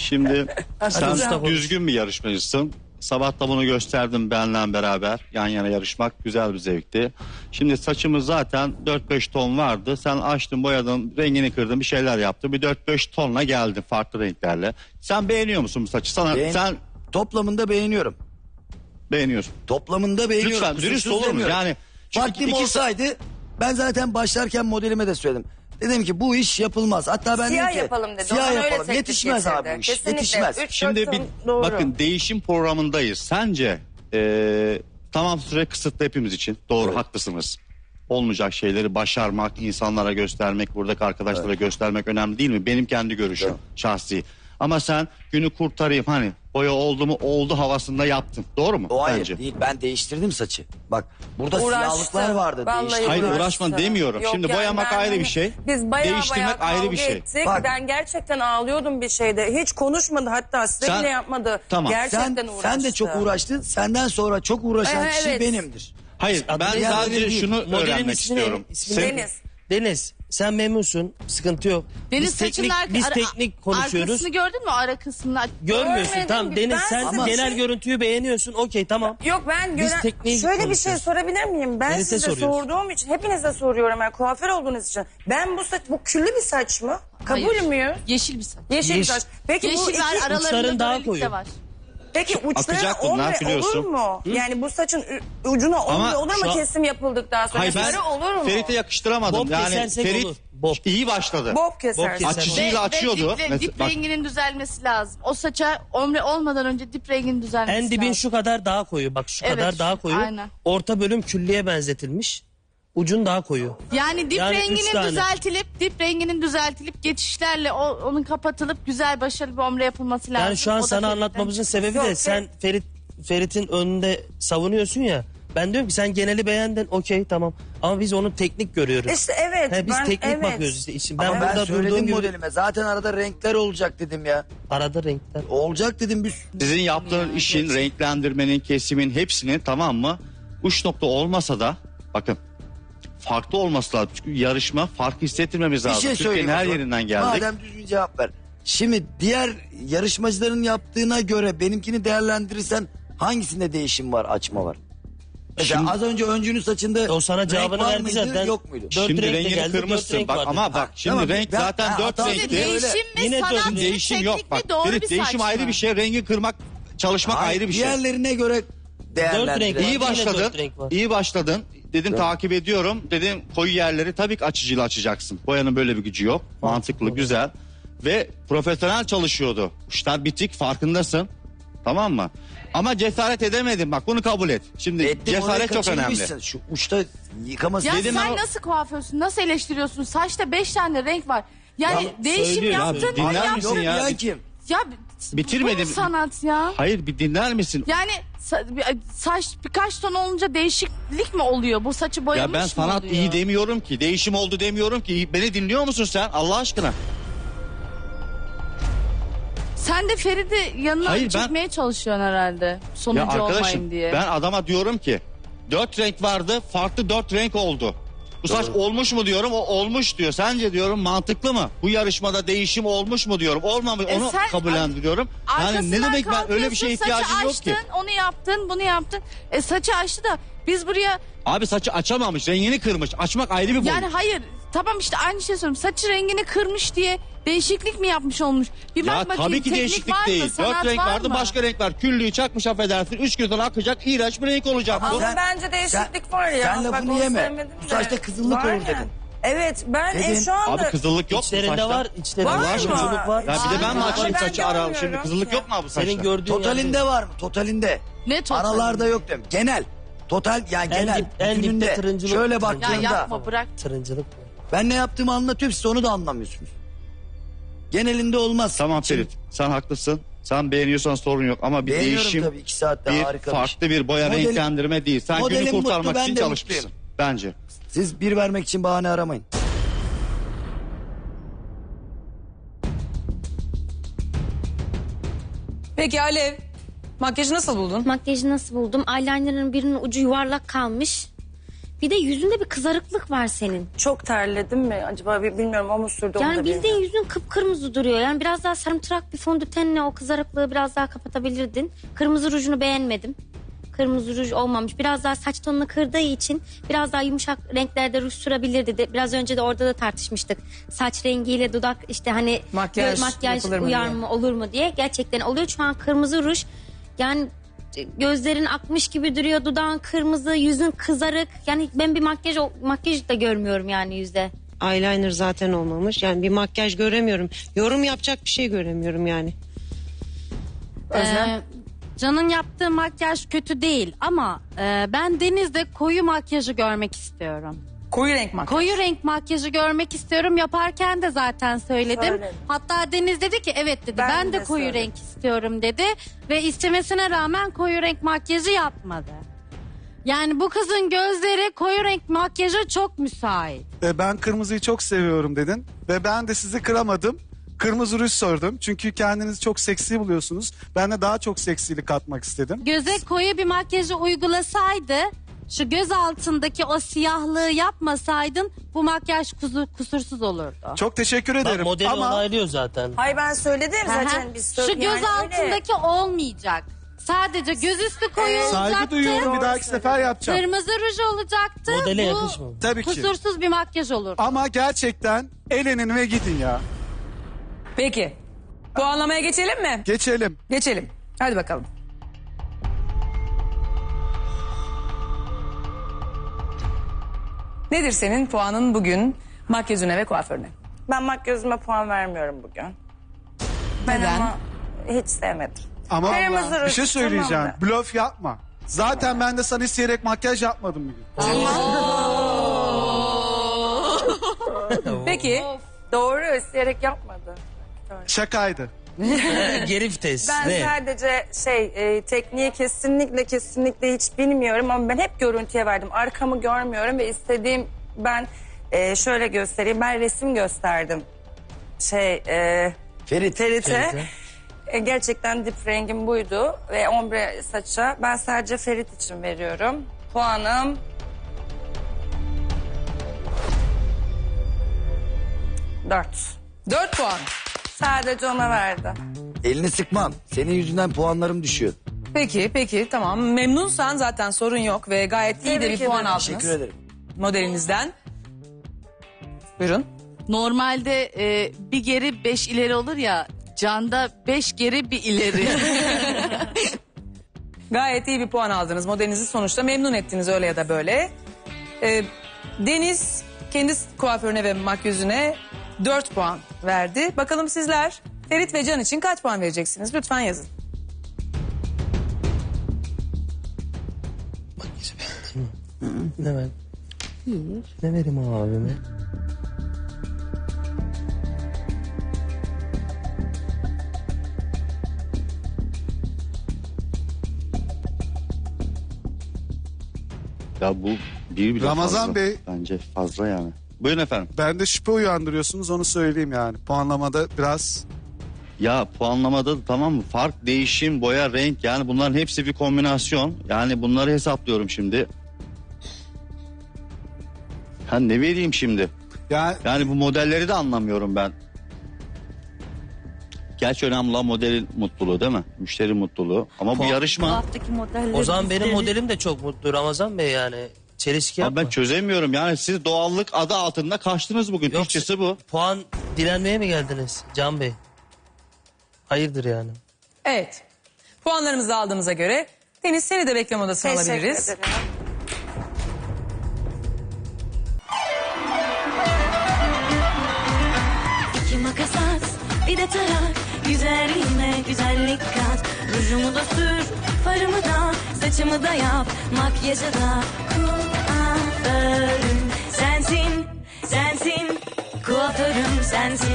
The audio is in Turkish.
Şimdi sen düzgün bir yarışmacısın. Sabah da bunu gösterdim benle beraber. Yan yana yarışmak güzel bir zevkti. Şimdi saçımız zaten 4-5 ton vardı. Sen açtın boyadın rengini kırdın bir şeyler yaptın. Bir 4-5 tonla geldin farklı renklerle. Sen beğeniyor musun bu saçı? Sana, Beğen- sen Toplamında beğeniyorum. beğeniyorsun. Toplamında beğeniyorum. Lütfen dürüst Kusursuz olur mu? demiyorum. Yani çünkü Vaktim iki- olsaydı ben zaten başlarken modelime de söyledim. Dedim ki bu iş yapılmaz. Hatta ben Siyah dedim ki yapalım dedi. siyah Ona öyle yapalım. teklif Yetişmez getirdi. abi bu iş. Kesinlikle. Yetişmez. Üç, Şimdi bir doğru. bakın değişim programındayız. Sence eee, tamam süre kısıtlı hepimiz için. Doğru Evet. haklısınız. Olmayacak şeyleri başarmak, insanlara göstermek, buradaki arkadaşlara göstermek önemli değil mi? Benim kendi görüşüm Evet. şahsi. Ama sen günü kurtarayım hani boya oldu mu oldu havasında yaptın. Doğru mu? O hayır Bence. değil. Ben değiştirdim saçı. Bak burada Uğraştı. siyahlıklar vardı. Vallahi Değiştirdim. Hayır, uğraştı. uğraşma demiyorum. Şimdi boyamak ben ayrı bir şey, Biz bayağı değiştirmek bayağı ayrı kavga bir şey. ettik. Bak. Ben gerçekten ağlıyordum bir şeyde. Hiç konuşmadı hatta size Sen- bile yapmadı. Tamam. Gerçekten Sen, uğraştı. sen de çok uğraştın. Senden sonra çok uğraşan Ee, kişi evet. benimdir. Hayır ben ne? sadece Değil. şunu Modelin öğrenmek ismi ne? istiyorum. İsmi Sen- ne? Deniz. Deniz sen memnunsun sıkıntı yok. Deniz biz teknik, saçının arka- biz ara- teknik konuşuyoruz. Arkasını gördün mü ara kısmını? Görmüyorsun Görmedim. tamam Deniz Ben sen size bir genel şey- görüntüyü beğeniyorsun okey tamam. Yok ben Biz gören... tekniği Şöyle bir şey konuşuyoruz. sorabilir miyim? Ben Deniz'e size soruyoruz. sorduğum için hepinize soruyorum. Yani kuaför olduğunuz için. Ben bu saç, bu küllü bir saç mı? Kabul Hayır. mü? Yeşil bir saç. Yeşil bir saç. Peki bu Yeşil iki, var aralarında uçların daha böylelikle koyu. var. Peki uçları biliyorsun. olur mu? Yani bu saçın ü- ucuna ombre Ama olur şu mu an- kesim yapıldıktan sonra? Hayır ben olur mu? Ferit'e yakıştıramadım. Bob yani kesersek Ferit olur. Bob. iyi başladı. Bob kesersin. keser. Açıcıyla açıyordu. Ve, Mes- dip bak, renginin düzelmesi lazım. O saça omre olmadan önce dip renginin düzelmesi En dibin lazım. şu kadar daha koyu bak şu Evet, kadar daha koyu. aynen. Orta bölüm küllüye benzetilmiş. Ucun daha koyu. Yani dip Yani üç renginin tane. düzeltilip dip renginin düzeltilip geçişlerle o, onun kapatılıp güzel başarılı bir omre yapılması lazım. Yani şu an O da sana Ferit'ten anlatmamızın sebebi Yok, de sen Ferit Ferit'in önünde savunuyorsun ya. Ben diyorum ki sen geneli beğendin okey tamam. Ama biz onu teknik görüyoruz. İşte evet. He, biz ben, teknik evet. bakıyoruz işte. İşin- Ben Ama ben, burada söyledim durduğum gibi modelime. Zaten arada renkler olacak dedim ya. arada renkler. Olacak dedim biz. Sizin yaptığınız işin, renklendirmenin, kesimin hepsini tamam mı? Uç nokta olmasa da bakın farklı olması lazım. Çünkü yarışma fark hissettirmemiz Bir lazım. şey Türkiye'nin her zaman. yerinden geldik. Madem düzgün cevap ver. Şimdi diğer yarışmacıların yaptığına göre benimkini değerlendirirsen hangisinde değişim var, açma var? Mesela Şimdi- az önce öncünün saçında O sana renk cevabını var verdi mıydı, zaten. yok muydu? Dört Şimdi renk de rengini geldi, kırmışsın renk bak vardı. ama bak şimdi tamam, renk ben- zaten ha, dört renkli. Değişim mi Yine Değişim yok bak. doğru bir değişim saç ayrı bir şey, rengi kırmak, çalışmak Hayır, ayrı bir şey. Diğerlerine göre değerlendirelim. renk var. İyi Yine başladın. dört renk var. iyi başladın. Dedim takip ediyorum. Dedim koyu yerleri tabii ki açıcıyla açacaksın. Boyanın böyle bir gücü yok. Mantıklı, güzel. Ve profesyonel çalışıyordu. Uçlar bitik farkındasın. Tamam mı? Ama cesaret edemedim. Bak bunu kabul et. Şimdi Ettim, orayı cesaret çok önemli. kaçırmışsın. Şu uçta yıkaması. Ya Dedim sen ama- nasıl kuaförsün? Nasıl eleştiriyorsun? Saçta beş tane renk var. Yani Ya değişim söylüyor yaptın, dinler onu misin yaptın. Yok ya? ya kim? Ya Bitirmedim. Bu mu sanat ya? Hayır bir dinler misin? Yani sa- bir- saç birkaç ton olunca değişiklik mi oluyor? Bu saçı boyamış Ya ben mı sanat oluyor? iyi demiyorum ki. Değişim oldu demiyorum ki. Beni dinliyor musun sen Allah aşkına? Sen de Ferit'i yanına Hayır, ben- çekmeye çalışıyorsun herhalde. Ya Sonuncu olmayayım arkadaşım diye. ben adama diyorum ki dört renk vardı farklı dört renk oldu. Bu saç olmuş mu diyorum o olmuş diyor. Sence diyorum mantıklı mı? Bu yarışmada değişim olmuş mu diyorum. Olmamış E onu sen- kabullendiriyorum. Yani ne Arkasından demek ben öyle bir şeye kalkıyorsun, ihtiyacım yok saçı ki. açtın, onu yaptın, bunu yaptın. E saçı açtı da biz buraya Abi saçı açamamış rengini kırmış. Açmak ayrı bir boyut. yani hayır tamam işte aynı şey söylüyorum. Saçı rengini kırmış diye değişiklik mi yapmış olmuş? Bir bak ya bakayım tabii ki teknik değişiklik var mı? değil. Sanat Dört renk var vardı mı? başka renk var. Küllüğü çakmış affedersin. Üç gün sonra akacak iğrenç bir renk olacak bu. Ama Sen- bence değişiklik var ya. sen Bak lafını onu yeme. sevmedim Bu de. saçta kızıllık Var olur ya. dedin. Evet ben Dedin. e, şu anda... Abi kızıllık yok mu İçlerinde saçta? var, içlerinde Var var. mı? Var. Ya bir de ben mi Aa, açayım ben saçı ara şimdi kızıllık ki. yok mu abi bu saçta? Senin gördüğün Totalinde var mı? Totalinde. Ne total? Aralarda yok dedim. Genel. Total yani En genel. dip- en dipte bütününde. tırıncılık- Şöyle Ya baktığında. yapma bırak. Tırıncılık. Ben ne yaptığımı anlatıyorum siz onu da anlamıyorsunuz. Genelinde olmaz. Tamam Şimdi Ferit sen haklısın. Sen beğeniyorsan sorun yok ama bir Beğeniyorum değişim tabii iki saatte bir harika bir farklı bir boya Modelim- renklendirme değil. Sen Modelim günü kurtarmak mutlu, ben için de çalışmışsın. mutluyum. Bence. Siz bir vermek için bahane aramayın. Peki Alev, makyajı nasıl buldun? Makyajı nasıl buldum? Eyeliner'ın birinin ucu yuvarlak kalmış. Bir de yüzünde bir kızarıklık var senin. Çok terledim mi acaba bi- bilmiyorum o mu sürdü onu da Yani bilmiyorum. bildiğin yüzün kıpkırmızı duruyor. Yani biraz daha sarımtırak bir fondötenle o kızarıklığı biraz daha kapatabilirdin. Kırmızı rujunu beğenmedim. Kırmızı ruj olmamış. Biraz daha saç tonunu kırdığı için biraz daha yumuşak renklerde ruj sürebilirdi. De, biraz önce de orada da tartışmıştık. Saç rengiyle dudak işte hani Makyaj gö- makyaj yapılır mı uyar diye. mı olur mu diye. Gerçekten oluyor. Şu an kırmızı ruj yani gözlerin akmış gibi duruyor. Dudağın kırmızı, yüzün kızarık. Yani ben bir makyaj makyaj da görmüyorum yani yüzde. Eyeliner zaten olmamış. Yani bir makyaj göremiyorum. Yorum yapacak bir şey göremiyorum yani. Özlem? Ee, Can'ın yaptığı makyaj kötü değil ama e, ben Deniz'de koyu makyajı görmek istiyorum. Koyu renk makyaj. Koyu renk makyajı görmek istiyorum. Yaparken de zaten söyledim. Söyledim. Hatta Deniz dedi ki evet dedi ben, Ben de, de koyu söyledim. renk istiyorum dedi. Ve istemesine rağmen koyu renk makyajı yapmadı. Yani bu kızın gözleri koyu renk makyaja çok müsait. E, ben kırmızıyı çok seviyorum dedin ve ben de sizi kıramadım. Kırmızı ruj sordum çünkü kendinizi çok seksi buluyorsunuz. Ben de daha çok seksilik katmak istedim. Göze koyu bir makyajı uygulasaydı şu göz altındaki o siyahlığı yapmasaydın bu makyaj kuzu, kusursuz olurdu. Çok teşekkür Bak ederim modeli ama onaylıyor zaten. Hayır ben söyledim Aha. zaten. Biz Şu göz yani öyle. altındaki olmayacak. Sadece göz üstü saygı duyuyorum bir dahaki sefer yapacağım. Kırmızı ruj olacaktı. Modele Bu yakışmadı. Tabii ki. kusursuz bir makyaj olur. Ama gerçekten elenin ve gidin ya. Peki. Puanlamaya geçelim mi? Geçelim. Geçelim. Hadi bakalım. Nedir senin puanın bugün makyajına ve kuaförüne? Ben makyajıma puan vermiyorum bugün. Ben Neden? ama hiç sevmedim. Ama Kırmızı bir ruj, şey söyleyeceğim. tamam da. Blöf yapma. Zaten ben de sana isteyerek makyaj yapmadım bugün. Peki. Doğru isteyerek yapmadı. Şakaydı. Geri vites. Ben ne? sadece şey e, tekniği kesinlikle kesinlikle hiç bilmiyorum ama ben hep görüntüye verdim. Arkamı görmüyorum ve istediğim ben e, şöyle göstereyim. Ben resim gösterdim. Şey e, Ferit. Ferit'e. E, gerçekten dip rengim buydu ve ombre saça. Ben sadece Ferit için veriyorum. Puanım dört. Dört puan. Sadece ona verdi. Elini sıkmam. Senin yüzünden puanlarım düşüyor. Peki peki tamam. Memnunsan zaten sorun yok ve gayet iyi de Tebrik bir puan ederim. aldınız. Teşekkür ederim. Modelinizden. Buyurun. Normalde e, bir geri beş ileri olur ya. Canda beş geri bir ileri. Gayet iyi bir puan aldınız. Modelinizi sonuçta memnun ettiniz öyle ya da böyle. Ee, Deniz kendi kuaförüne ve makyözüne 4 puan verdi. Bakalım sizler Ferit ve Can için kaç puan vereceksiniz? Lütfen yazın. Makyajı beğendin mi? Ne ben? Ne vereyim abime? Ya bu bir bile Ramazan fazla. Bey. Bence fazla yani. Buyurun efendim. Bende şüphe uyandırıyorsunuz onu söyleyeyim yani. Puanlamada biraz Ya puanlamada da tamam mı? Fark, değişim, boya, renk yani bunların hepsi bir kombinasyon. Yani bunları hesaplıyorum şimdi. Ha ne vereyim şimdi? yani Yani bu modelleri de anlamıyorum ben. Gerçi önemli olan modelin mutluluğu değil mi? Müşteri mutluluğu. Ama bu Puan- yarışma. Haftaki modelleri O zaman benim bizleri- modelim de çok mutlu Ramazan Bey yani. Çelişki Abi yapma. ben çözemiyorum yani siz doğallık adı altında kaçtınız bugün. Yok, Türkçesi bu. Puan dilenmeye mi geldiniz Can Bey? Hayırdır yani? Evet. Puanlarımızı aldığımıza göre Deniz seni de bekleme odasına Teşekkür alabiliriz. ederim. İki makas at, bir de tarak. Güzelliğime güzellik kat. Rujumu da sür, farımı da, saçımı da yap. Makyajı da kuaförüm sensin, sensin. Kuaförüm sensin.